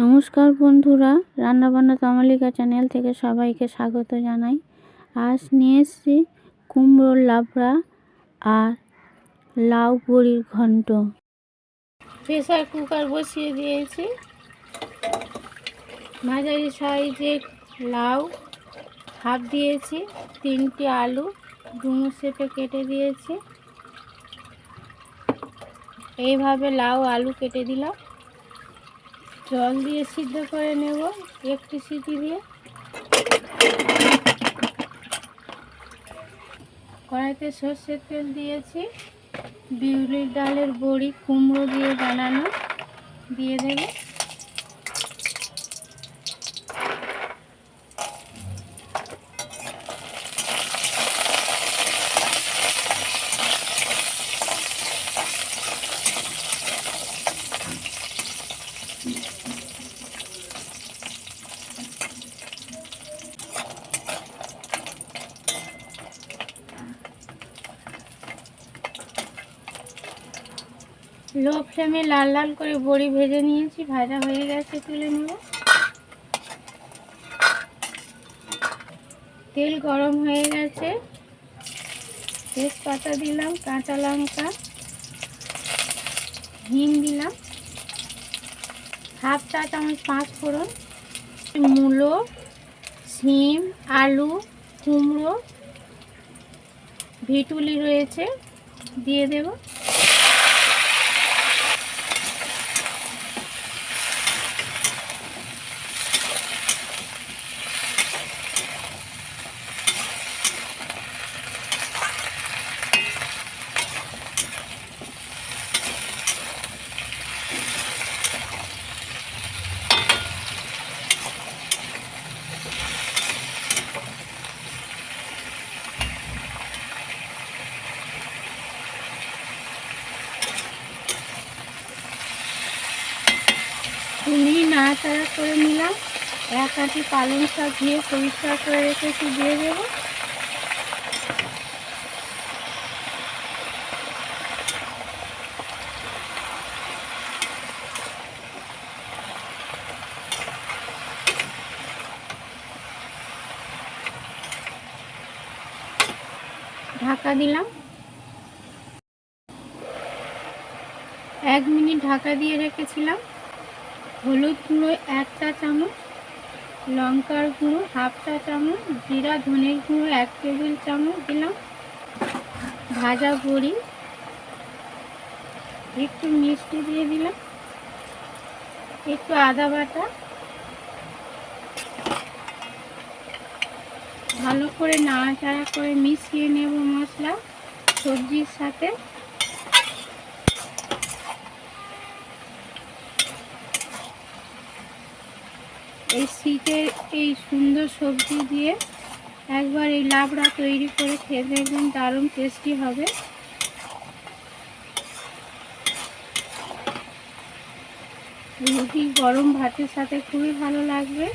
নমস্কার বন্ধুরা, রান্নাবান্না তামালিকা চ্যানেল থেকে সবাইকে স্বাগত জানাই। আজ নিয়ে এসেছি কুমড়োর লাবড়া আর লাউ বড়ির ঘন্ট। প্রেসার কুকার বসিয়ে দিয়েছি। মাঝারি সাইজের লাউ হাফ দিয়েছি, তিনটি আলু ডুমো শেপে কেটে দিয়েছি। এইভাবে লাউ আলু কেটে দিলাম। জল দিয়ে সিদ্ধ করে নেব, একটি সিটি দিয়ে। কড়াইতে সর্ষের তেল দিয়েছি, বিউলির ডালের বড়ি কুমড়ো দিয়ে বানানো, দিয়ে দেব। লো ফ্লেমে লাল লাল করে বড়ি ভেজে নিয়েছি, ভাজা হয়ে গেছে তুলে নেব তেল গরম হয়ে গেছে। তেজপাতা দিলাম, কাঁচা লঙ্কা, হিং দিলাম। হাফ চা চামচ পাঁচ ফোড়ন, মূলো, শিম, আলু, কুমড়ো, ভিটুলি রয়েছে, দিয়ে দেবো। ভুনি করে নিলাম। এক আটি পালং শাক দিয়ে পরিষ্কার করে রেখে রেখেছি দিয়ে দেব। ঢাকা দিলাম। এক মিনিট ঢাকা দিয়ে রেখেছিলাম। হলুদ গুঁড়ো এক চা চামচ, লঙ্কার গুঁড়ো হাফ চা চামচ, জিরা ধনের গুঁড়ো এক টেবিল চামচ দিলাম, ভাজা বড়ি একটু মিষ্টি দিয়ে দিলাম, একটু আদা বাটা, ভালো করে নাড়াচাড়া করে মিশিয়ে নেব মশলা, সবজির সাথে। এই শীতের এই সুন্দর সবজি দিয়ে একবার এই লাবড়া তৈরি করে খেয়ে দেখবেন দারুণ টেস্টি হবে। রুটি গরম ভাতের সাথে খুবই ভালো লাগবে।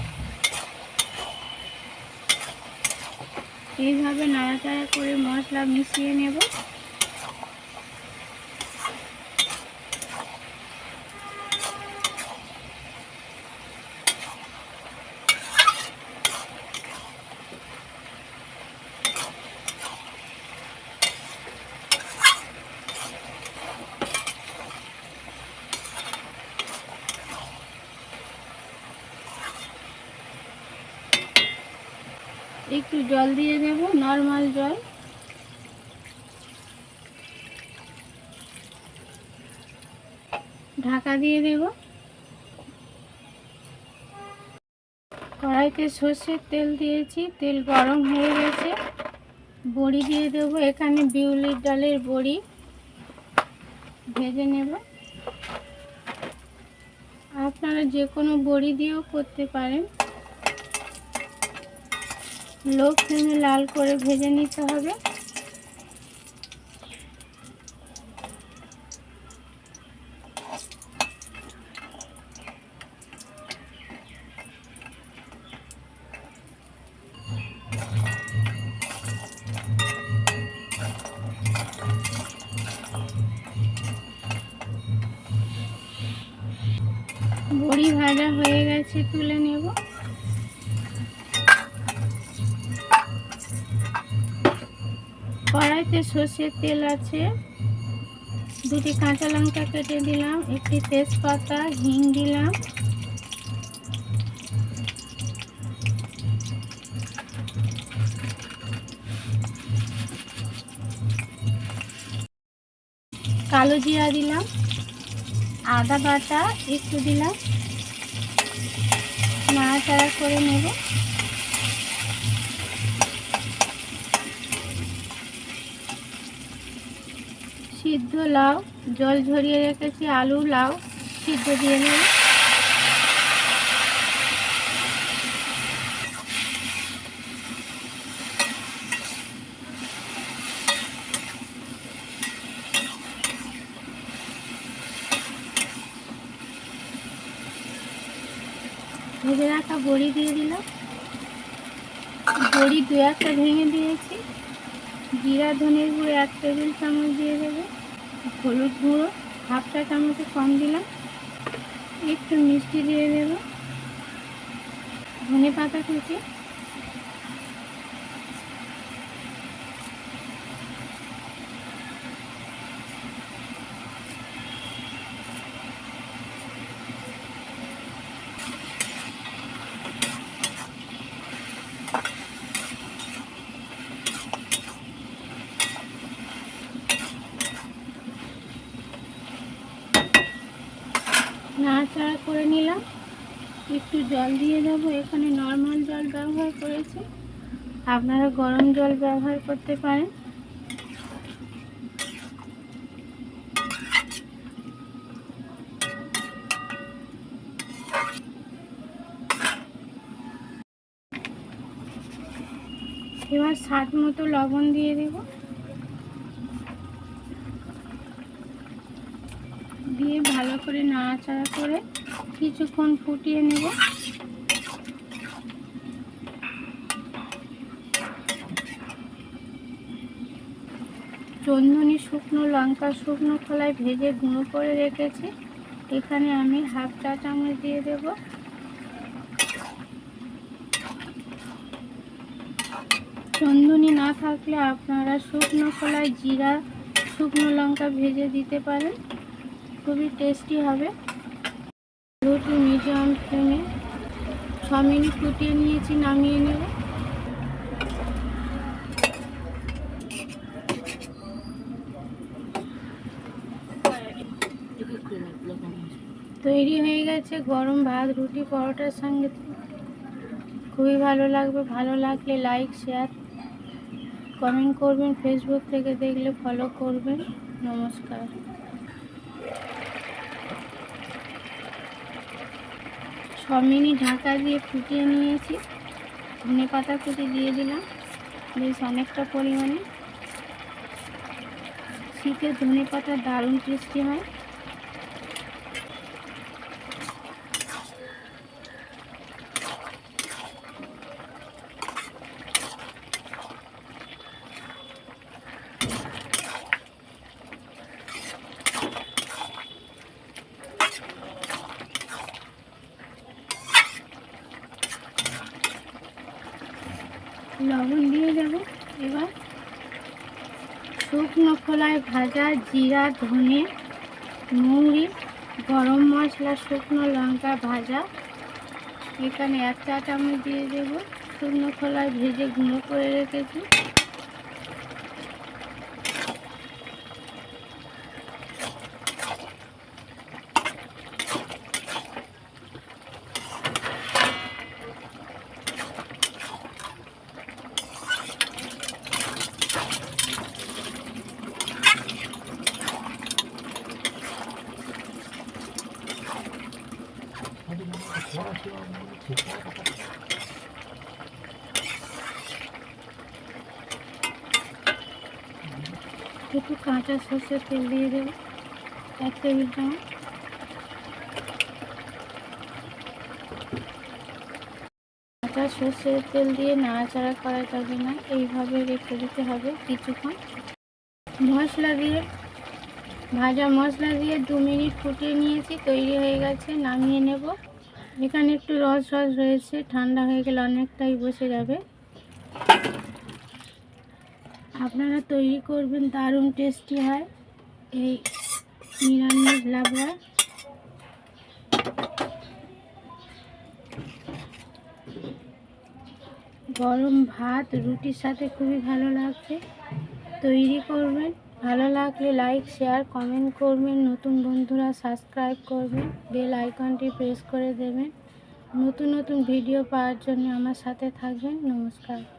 এইভাবে নাড়াচাড়া করে মশলা মিশিয়ে নেব। একটু জল দিয়ে দেব নর্মাল জল। ঢাকা দিয়ে দেব কড়াইতে সর্ষের তেল দিয়েছি, তেল গরম হয়ে গেছে। বড়ি দিয়ে দেব, এখানে বিউলির ডালের বড়ি। ভেজে নেব। আপনারা যে কোনো বড়ি দিয়েও করতে পারেন। লো ফ্লেমে লাল করে ভেজে নিতে হবে। বড়ি ভাজা হয়ে গেছে তুলে নেব। কড়াইতে সর্ষের তেল আছে। দুটি কাঁচা লঙ্কা কেটে দিলাম, একটি তেজপাতা, হিং দিলাম। কালো জিরা দিলাম, আদা বাটা একটু দিলাম। নাড়াচাড়া করে নেব। সিদ্ধ লাউ, জল ঝরিয়ে রেখেছি, আলু, লাউ সিদ্ধ দিয়ে নেব। ভেজে রাখা বড়ি দিয়ে দিলাম। বড়ি দু একটা ভেঙে দিয়েছি। জিরা, ধনের গুঁড়ো এক টেবিল চামচ দিয়ে দেবো। হলুদ গুঁড়ো হাফ চা চামচে কম দিলাম। একটু মিষ্টি দিয়ে দেবো। ধনে পাতা কুচি। নাড়াচাড়া করে নিলাম। একটু জল দিয়ে দেবো এখানে নর্মাল জল ব্যবহার করেছি। আপনারা গরম জল ব্যবহার করতে পারেন। এবার স্বাদ মতো লবণ দিয়ে দেবো দিয়ে ভালো করে নাড়াচাড়া করে কিছুক্ষণ ফুটিয়ে নেব। চন্দনী শুকনো লঙ্কা শুকনো খোলায় ভেজে গুঁড়ো করে রেখেছি। এখানে আমি হাফ চা চামচ দিয়ে দেব। চন্দনী না থাকলে আপনারা শুকনো খোলায় জিরা, শুকনো লঙ্কা ভেজে দিতে পারেন। খুবই টেস্টি হবে। রুটি মিডিয়াম ফ্লেমে ছ মিনিট ফুটিয়ে নিয়েছি, নামিয়ে নেব। তৈরি হয়ে গেছে গরম ভাত, রুটি, পরোটার সঙ্গে। খুবই ভালো লাগবে, ভালো লাগলে লাইক শেয়ার কমেন্ট করবেন। ফেসবুক থেকে দেখলে ফলো করবেন। নমস্কার। ছ মিনিট ঢাকা দিয়ে ফুটিয়ে নিয়েছি। ধনে পাতা কুচি দিয়ে দিলাম। বেশ অনেকটা পরিমাণে। শীতে ধনে পাতা দারুণ টেস্টি হয়। লবণ দিয়ে দেব। এবার শুকনো খোলায় ভাজা জিরা, ধনে, মুড়ি, গরম মশলা, শুকনো লঙ্কা ভাজা। এখানে এক চা চামচ দিয়ে দেব। শুকনো খোলায় ভেজে গুঁড়ো করে রেখেছি। একটু কাঁচা সর্ষের তেল দিয়ে দেবো। এক টেবিল চামচ। কাঁচা সর্ষের তেল দিয়ে নাড়াচাড়া করা যাবে না। এইভাবে রেখে দিতে হবে কিছুক্ষণ। মশলা দিয়ে, ভাজা মশলা দিয়ে দু মিনিট ফুটিয়ে নিয়েছি। তৈরি হয়ে গেছে, নামিয়ে নেব। এখানে একটু রস রস রয়েছে ঠান্ডা হয়ে গেলে অনেকটাই বসে যাবে। আপনারা তৈরি করবেন দারুণ টেস্টি হয়। এই নিরামিষ লাবড়া। গরম ভাত, রুটির সাথে খুবই ভালো লাগবে তৈরি করবেন। ভালো লাগলে লাইক শেয়ার কমেন্ট করবেন। নতুন বন্ধুরা সাবস্ক্রাইব করবেন। বেল আইকনটি প্রেস করে দেবেন। নতুন নতুন ভিডিও পাওয়ার জন্য আমার সাথে থাকবেন। নমস্কার।